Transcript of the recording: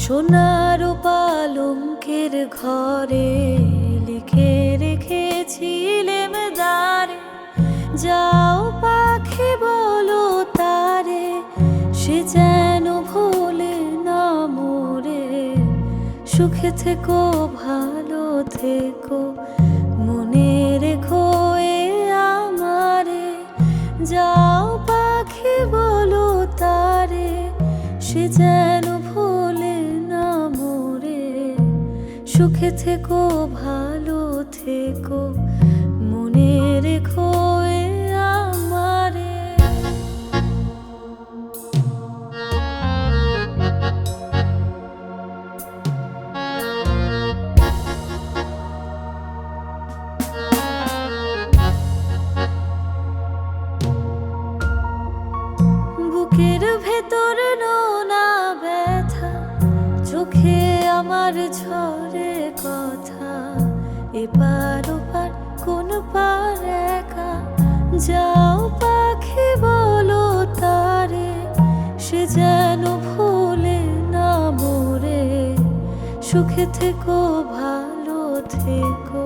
সোনার পালঙ্কের ঘরে লিখে রেখেছিলেম দারে যাও সুখে থেকো, ভালো থেকো। মনে রেখো এ আমারে, যাও পাখি বলো তারে, সে যেন ভোলে না মোরে। সুখে থেকো, ভালো থেকো। বুকের ভেতর নোনা ব্যথা, চোখে আমার ঝরে কথা। এপার ওপার, কোন পার একা? যাও পাখি, বলো তারে, সে যেন ভুলে না মোরে। সুখে থেকো, ভালো থেকো